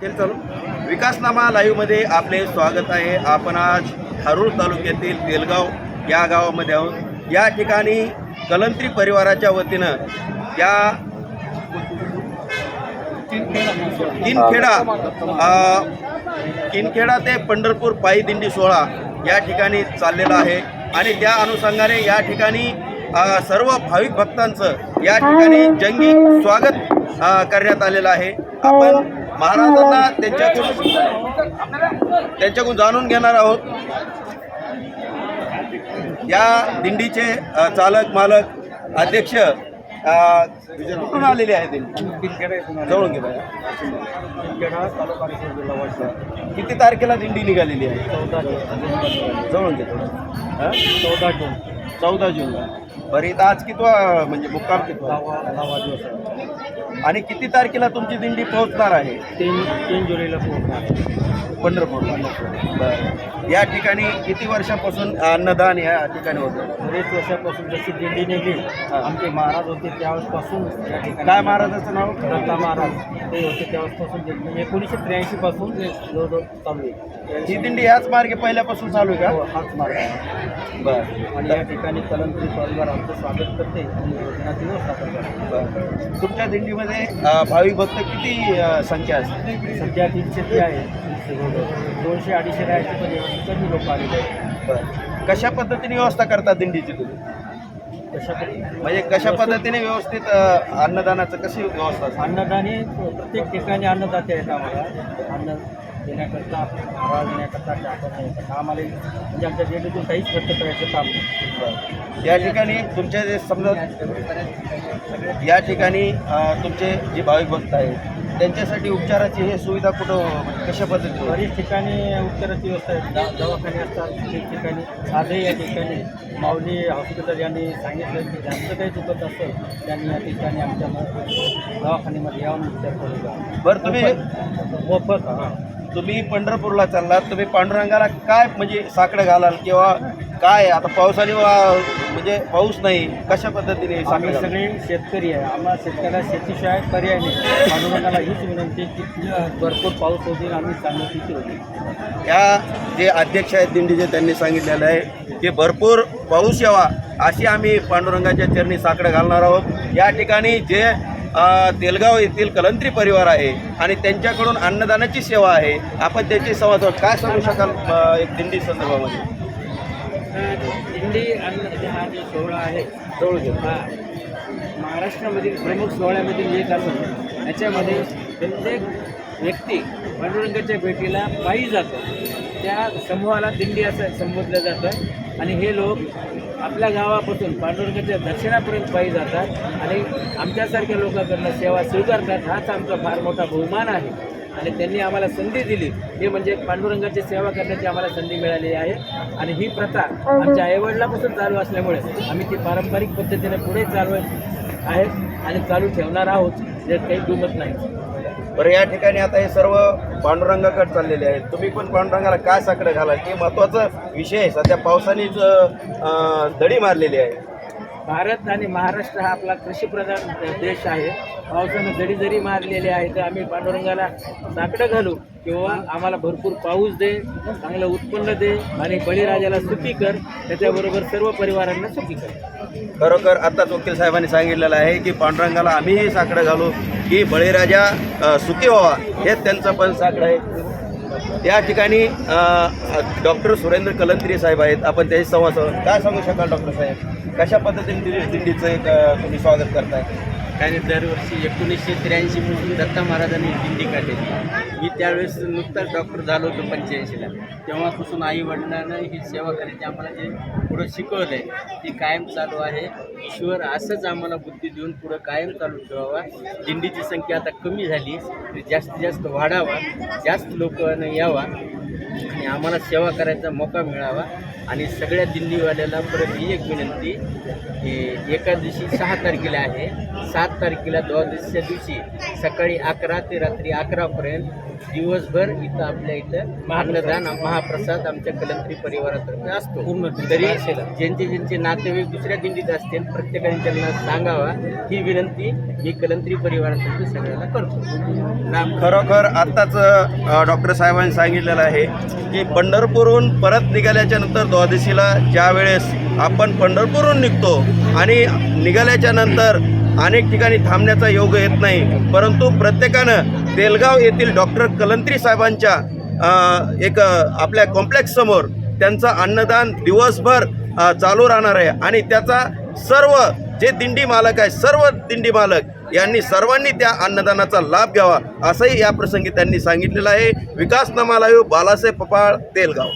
चालू. विकासनामा लाईव्हमध्ये आपले स्वागत आहे. आपण आज हरूर तालुक्यातील तेलगाव या गावामध्ये आहोत. या ठिकाणी कलंत्री परिवाराच्या वतीनं या किनखेडा किनखेडा ते पंढरपूर पायी दिंडी सोहळा या ठिकाणी चाललेला आहे. आणि त्या अनुषंगाने या ठिकाणी सर्व भाविक भक्तांचं या ठिकाणी जंगी स्वागत करण्यात आलेलं आहे. आपण महाराजांना त्यांच्याकडून त्यांच्याकडून जाणून घेणार आहोत. या दिंडीचे चालक मालक अध्यक्ष कुठून आलेले आहेत जवळून घे किती तारखेला दिंडी निघालेली आहे? जवळून घेतो चौदा जून चौदा जूनला बरं इथं आज कितवा म्हणजे मुक्काम कितवा दहावा दिवस आणि किती तारखेला तुमची दिंडी पोहोचणार आहे? तीन तीन जुलैला पोहोचणार. पंढरपूरला बरं. या ठिकाणी किती वर्षापासून अन्नदान या ठिकाणी होतं? बरेच वर्षापासून जशी दिंडी निघली आमचे महाराज होते त्यावेळेसपासून या ठिकाणी. काय महाराजाचं नाव? दत्ता महाराज. ते होते त्यावेळेसपासून दिंडी एकोणीसशे त्र्याऐंशी पासून जवळजवळ चालू आहे. ही दिंडी याच मार्गे पहिल्यापासून चालू आहे हो, का हाच मार्ग आहे. बरं. आणि या ठिकाणी कलंकरी परिवार आमचं स्वागत करते आणि व्यवस्था करते. बरं. तुमच्या दिंडीमध्ये भाविक भक्त किती संख्या असते? सध्या तीनशे ते आहे. दोनशे अडीचशे राहायचे पण कमी लोक आलेले आहेत. बरं. कशा पद्धतीने व्यवस्था करतात दिंडीची तुम्ही? पद्धतीने? म्हणजे कशा पद्धतीने व्यवस्थित अ, अन्नदानाचं कशी व्यवस्था असते? अन्नदानी प्रत्येक ठिकाणी अन्नदाते आहेत आम्हाला. अन्न देण्याकरता आहार देण्याकरता टाकत देण्याकरता. आम्हाला म्हणजे आमच्या जेणेतून काहीच खर्च करायचं काम नाही. या ठिकाणी तुमचे जे समजा या ठिकाणी अ, तुमचे जे भाविक भक्त आहेत त्यांच्यासाठी उपचाराची हे सुविधा कुठं म्हणजे कशा पद्धतीने? बरीच ठिकाणी उपचाराची व्यवस्था आहे. दा दवाखाने असतात प्रत्येक ठिकाणी. आजही या ठिकाणी. माऊली हॉस्पिटल यांनी सांगितलं की जास्त काही चुकत असेल त्यांनी या ठिकाणी आमच्या म- दवाखान्यामध्ये यावून उपचार करू बरं तुम्ही मोफत हां. तुम्ही पंढरपूरला चाललात तुम्ही पांडुरंगाला काय म्हणजे साकडं घालाल किंवा काय? आता पावसाने वा- म्हणजे पाऊस नाही कशा पद्धतीने आम्ही? सगळे शेतकरी आहे. आम्हाला शेतकऱ्याला शेतीशिवाय पर्याय नाही. पांडुरंगाला हीच विनंती की भरपूर पाऊस होतील आम्ही चांगली पिके होतील या जे अध्यक्ष आहेत दिंडीचे त्यांनी सांगितलेलं आहे की भरपूर पाऊस यावा अशी आम्ही पांडुरंगाच्या चरणी साकडं घालणार आहोत. या ठिकाणी जे अ, तेलगाव येथील कलंत्री परिवार आहे आणि त्यांच्याकडून अन्नदानाची सेवा आहे आपण त्याची संवाद काय सांगू शकाल अ, एक दिंडी संदर्भामध्ये? दिंडी अन्न हा जो सोहळा आहे हा. महाराष्ट्रामधील प्रमुख सोहळ्यामधील एक असून म्हणजे, याच्यामध्ये प्रत्येक व्यक्ती पांडुरंगाच्या भेटीला पायी जातो. त्या समूहाला दिंडी असं संबोधलं जातं आणि हे लोक आपल्या गावापासून पांडुरंगाच्या दक्षिणापर्यंत पायी जातात आणि आमच्यासारख्या लोकांकडनं सेवा स्वीकारतात. हाच आमचा फार मोठा बहुमान आहे. आणि त्यांनी आम्हाला संधी दिली. हे म्हणजे पांडुरंगाची सेवा करण्याची आम्हाला संधी मिळाली आहे. आणि ही प्रथा आमच्या आईवडिलापासून चालू असल्यामुळे आम्ही ती पारंपरिक पद्धतीने पुढे चालू आहे आणि चालू ठेवणार आहोत जे काही दुमत नाही. बरं या ठिकाणी आता हे सर्व पांडुरंगाकडे चाललेले आहेत. तुम्ही पण पांडुरंगाला काय साकडं घालाल? हे महत्त्वाचा विषय आहे. सध्या पावसानेच दडी मारलेली आहे. भारत आणि महाराष्ट्र हा आपला कृषीप्रधान देश आहे. पावसानं जडी जरी मारलेली आहे. तर आम्ही पांडुरंगाला साकडं घालू किंवा आम्हाला भरपूर पाऊस दे चांगलं उत्पन्न दे आणि बळीराजाला सुखी कर. त्याच्याबरोबर सर्व परिवारांना सुखी कर. खरोखर आत्ताच वकील साहेबांनी सांगितलेलं आहे की पांडुरंगाला आम्हीही साकडं घालू की बळीराजा सुखी व्हावा. हेच त्यांचं पण साकडं आहे. या ठिकाणी डॉक्टर सुरेंद्र कलंत्री साहेब आहेत. आपण त्याची संवाद साधू. काय सांगू शकाल डॉक्टर साहेब? कशा पद्धतीने दिंडी- दिंडीचं एक तुम्ही स्वागत करताय? कारण दरवर्षी एकोणीसशे त्र्याऐंशीपासून दत्ता महाराजांनी दिंडी काढलेली मी त्यावेळेस नुकताच डॉक्टर झालो होतो पंच्याऐंशीला. तेव्हापासून आई वडिलांना ही सेवा करायची आम्हाला जे पुढं शिकवलं आहे ती कायम चालू आहे. ईश्वर असंच आम्हाला बुद्धी देऊन पुढं कायम चालू ठेवावा. दिंडीची संख्या आता कमी झाली जास्तीत जास्त वाढावा जास्त लोकांना यावा. आणि आम्हाला सेवा करायचा मौका मिळावा. आणि सगळ्या दिल्लीवाल्याला परत ही एक विनंती की एका दिवशी सहा तारखेला आहे. सात तारखेला द्वादशीच्या दिवशी सकाळी अकरा ते रात्री अकरापर्यंत दिवसभर इथं आपल्या इथं अन्नदान महाप्रसाद आमच्या कलंत्री परिवारातर्फे असतो. पूर्ण तरी ज्यांचे ज्यांचे नातेवाईक दुसऱ्या दिंडीत असतील प्रत्येकाने त्यांना सांगावा ही विनंती मी कलंत्री परिवारातर्फे सगळ्यांना करतो. राम खरोखर आत्ताच डॉक्टर साहेबांनी सांगितलेलं आहे की पंढरपूरहून परत निघाल्याच्या नंतर द्वादशीला ज्या वेळेस आपण पंढरपूरहून निघतो आणि निघाल्याच्या नंतर अनेक ठिकाणी थांबण्याचा योग येत नाही. परंतु प्रत्येकानं तेलगाव येथील डॉक्टर कलंत्री साहेबांच्या एक आपल्या कॉम्प्लेक्ससमोर त्यांचं अन्नदान दिवसभर चालू राहणार आहे. आणि त्याचा सर्व जे दिंडी मालक आहे सर्व दिंडी मालक यांनी सर्वांनी त्या अन्नदानाचा लाभ घ्यावा असंही या प्रसंगी त्यांनी सांगितलेलं आहे. विकास नमालायू बालासाहेब पपाळ तेलगाव.